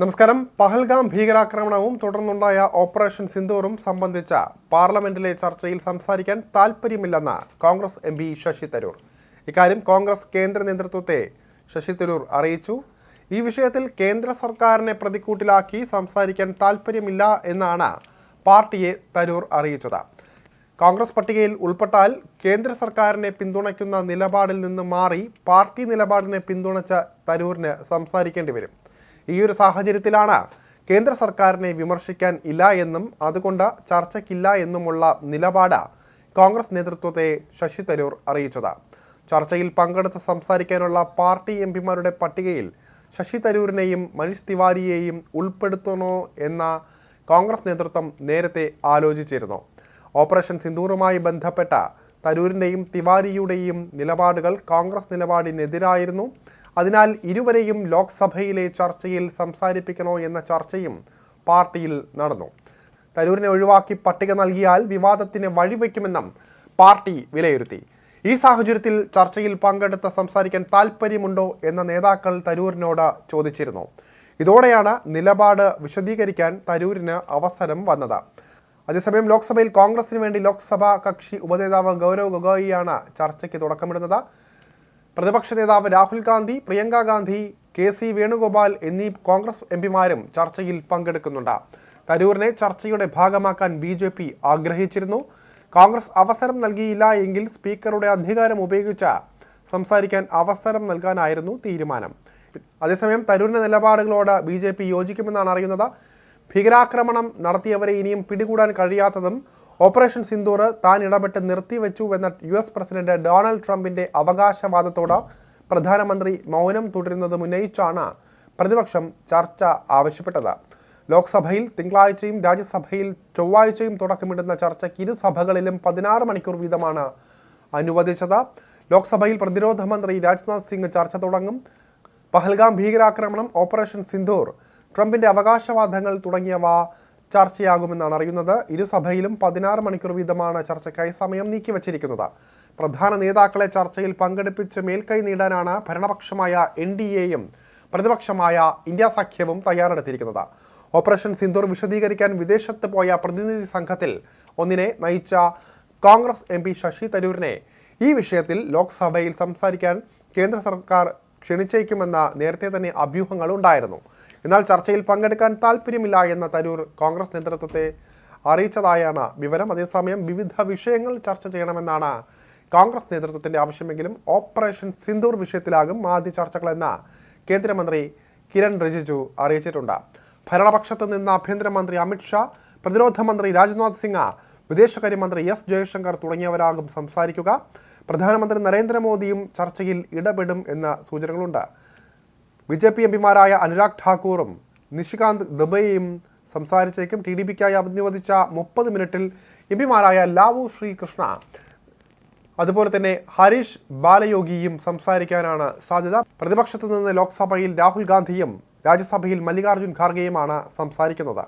നമസ്കാരം. പഹൽഗാം ഭീകരാക്രമണവും തുടർന്നുണ്ടായ ഓപ്പറേഷൻ സിന്ദൂറും സംബന്ധിച്ച പാർലമെന്റിലെ ചർച്ചയിൽ സംസാരിക്കാൻ താൽപ്പര്യമില്ലെന്ന് കോൺഗ്രസ് എം പി ശശി തരൂർ. ഇക്കാര്യം കോൺഗ്രസ് കേന്ദ്ര നേതൃത്വത്തെ ശശി തരൂർ അറിയിച്ചു. ഈ വിഷയത്തിൽ കേന്ദ്ര സർക്കാരിനെ പ്രതിക്കൂട്ടിലാക്കി സംസാരിക്കാൻ താൽപ്പര്യമില്ല എന്നാണ് പാർട്ടിയെ തരൂർ അറിയിച്ചത്. കോൺഗ്രസ് പട്ടികയിൽ ഉൾപ്പെട്ടാൽ കേന്ദ്ര സർക്കാരിനെ പിന്തുണയ്ക്കുന്ന നിലപാടിൽ നിന്ന് മാറി പാർട്ടി നിലപാടിനെ പിന്തുണച്ച തരൂരിന് സംസാരിക്കേണ്ടി വരും. ഈ ഒരു സാഹചര്യത്തിലാണ് കേന്ദ്ര സർക്കാരിനെ വിമർശിക്കാൻ ഇല്ല എന്നും അതുകൊണ്ട് ചർച്ചയ്ക്കില്ല എന്നുമുള്ള നിലപാട് കോൺഗ്രസ് നേതൃത്വത്തെ ശശി തരൂർ അറിയിച്ചത്. ചർച്ചയിൽ പങ്കെടുത്ത് സംസാരിക്കാനുള്ള പാർട്ടി എം പിമാരുടെ പട്ടികയിൽ ശശി തരൂരിനെയും മനീഷ് തിവാരിയെയും ഉൾപ്പെടുത്തണോ എന്ന കോൺഗ്രസ് നേതൃത്വം നേരത്തെ ആലോചിച്ചിരുന്നു. ഓപ്പറേഷൻ സിന്ദൂറുമായി ബന്ധപ്പെട്ട തരൂരിന്റെയും തിവാരിയുടെയും നിലപാടുകൾ കോൺഗ്രസ് നിലപാടിനെതിരായിരുന്നു. അതിനാൽ ഇരുവരെയും ലോക്സഭയിലെ ചർച്ചയിൽ സംസാരിപ്പിക്കണോ എന്ന ചർച്ചയും പാർട്ടിയിൽ നടന്നു. തരൂരിനെ ഒഴിവാക്കി പട്ടിക നൽകിയാൽ വിവാദത്തിന് വഴിവെക്കുമെന്നും പാർട്ടി വിലയിരുത്തി. ഈ സാഹചര്യത്തിൽ ചർച്ചയിൽ പങ്കെടുത്ത് സംസാരിക്കാൻ താൽപ്പര്യമുണ്ടോ എന്ന നേതാക്കൾ തരൂരിനോട് ചോദിച്ചിരുന്നു. ഇതോടെയാണ് നിലപാട് വിശദീകരിക്കാൻ തരൂരിന് അവസരം വന്നത്. അതേസമയം ലോക്സഭയിൽ കോൺഗ്രസിന് വേണ്ടി ലോക്സഭാ കക്ഷി ഉപനേതാവ് ഗൗരവ് ഗൊഗോയിയാണ് ചർച്ചയ്ക്ക് തുടക്കമിടുന്നത്. പ്രതിപക്ഷ നേതാവ് രാഹുൽ ഗാന്ധി പ്രിയങ്ക ഗാന്ധി കെ സി വേണുഗോപാൽ എന്നീ കോൺഗ്രസ് എം പിമാരും ചർച്ചയിൽ പങ്കെടുക്കുന്നുണ്ട്. തരൂരിനെ ചർച്ചയുടെ ഭാഗമാക്കാൻ ബി ജെ പി ആഗ്രഹിച്ചിരുന്നു. കോൺഗ്രസ് അവസരം നൽകിയില്ല എങ്കിൽ സ്പീക്കറുടെ അധികാരം ഉപയോഗിച്ച് സംസാരിക്കാൻ അവസരം നൽകാനായിരുന്നു തീരുമാനം. അതേസമയം തരൂരിന്റെ നിലപാടുകളോട് ബി ജെ പി യോജിക്കുമെന്നാണ് അറിയുന്നത്. ഭീകരാക്രമണം നടത്തിയവരെ ഇനിയും പിടികൂടാൻ കഴിയാത്തതും ഓപ്പറേഷൻ സിന്ദൂർ താൻ ഇടപെട്ട് നിർത്തിവെച്ചുവെന്ന യു എസ് പ്രസിഡന്റ് ഡൊണാൾഡ് ട്രംപിന്റെ അവകാശവാദത്തോട് പ്രധാനമന്ത്രി മൗനം തുടരുന്നത് ഉന്നയിച്ചാണ് പ്രതിപക്ഷം ചർച്ച ആവശ്യപ്പെട്ടത്. ലോക്സഭയിൽ തിങ്കളാഴ്ചയും രാജ്യസഭയിൽ ചൊവ്വാഴ്ചയും തുടക്കമിടുന്ന ചർച്ചയ്ക്ക് ഇരു സഭകളിലും പതിനാറ് മണിക്കൂർ വീതമാണ് അനുവദിച്ചത്. ലോക്സഭയിൽ പ്രതിരോധ മന്ത്രി രാജ്നാഥ് സിംഗ് ചർച്ച തുടങ്ങും. പഹൽഗാം ഭീകരാക്രമണം ഓപ്പറേഷൻ സിന്ധൂർ ട്രംപിന്റെ അവകാശവാദങ്ങൾ തുടങ്ങിയവ ചർച്ചയാകുമെന്നാണ് അറിയുന്നത്. ഇരുസഭയിലും പതിനാറ് മണിക്കൂർ വീതമാണ് ചർച്ചയ്ക്കായി സമയം നീക്കിവച്ചിരിക്കുന്നത്. പ്രധാന നേതാക്കളെ ചർച്ചയിൽ പങ്കെടുപ്പിച്ച് മേൽക്കൈ നേടാനാണ് ഭരണപക്ഷമായ എൻ ഡി എയും പ്രതിപക്ഷമായ ഇന്ത്യ സഖ്യവും തയ്യാറെടുത്തിരിക്കുന്നത്. ഓപ്പറേഷൻ സിന്ദൂർ വിശദീകരിക്കാൻ വിദേശത്ത് പോയ പ്രതിനിധി സംഘത്തിൽ ഒന്നിനെ നയിച്ച കോൺഗ്രസ് എം പി ശശി തരൂരിനെ ഈ വിഷയത്തിൽ ലോക്സഭയിൽ സംസാരിക്കാൻ കേന്ദ്ര സർക്കാർ ക്ഷണിച്ചേക്കുമെന്ന നേരത്തെ തന്നെ അഭ്യൂഹങ്ങൾ ഉണ്ടായിരുന്നു എന്നാൽ ചർച്ചയിൽ പങ്കെടുക്കാൻ താല്പര്യമില്ല എന്ന തരൂർ കോൺഗ്രസ് നേതൃത്വത്തെ അറിയിച്ചതായാണ് വിവരം. അതേസമയം വിവിധ വിഷയങ്ങൾ ചർച്ച ചെയ്യണമെന്നാണ് കോൺഗ്രസ് നേതൃത്വത്തിന്റെ ആവശ്യമെങ്കിലും ഓപ്പറേഷൻ സിന്ദൂർ വിഷയത്തിലാകും ആദ്യ ചർച്ചകളെന്ന് കേന്ദ്രമന്ത്രി കിരൺ റിജിജു അറിയിച്ചിട്ടുണ്ട്. ഭരണപക്ഷത്ത് നിന്ന് ആഭ്യന്തരമന്ത്രി അമിത്ഷാ പ്രതിരോധ മന്ത്രി രാജ്നാഥ് സിംഗ് വിദേശകാര്യമന്ത്രി എസ് ജയശങ്കർ തുടങ്ങിയവരാകും സംസാരിക്കുക. പ്രധാനമന്ത്രി നരേന്ദ്രമോദിയും ചർച്ചയിൽ ഇടപെടും എന്ന സൂചനകളുണ്ട്. ബി ജെ പി എം പിമാരായ അനുരാഗ് ഠാക്കൂറും നിഷികാന്ത് ദുബൈയും സംസാരിച്ചേക്കും. ടി ഡി പിക്കായി അനുവദിച്ച മുപ്പത് മിനിറ്റിൽ എം പിമാരായ ലാവു ശ്രീകൃഷ്ണ അതുപോലെ തന്നെ ഹരീഷ് ബാലയോഗിയും സംസാരിക്കാനാണ് സാധ്യത. പ്രതിപക്ഷത്തു നിന്ന് ലോക്സഭയിൽ രാഹുൽ ഗാന്ധിയും രാജ്യസഭയിൽ മല്ലികാർജുൻ ഖാർഗെയുമാണ് സംസാരിക്കുന്നത്.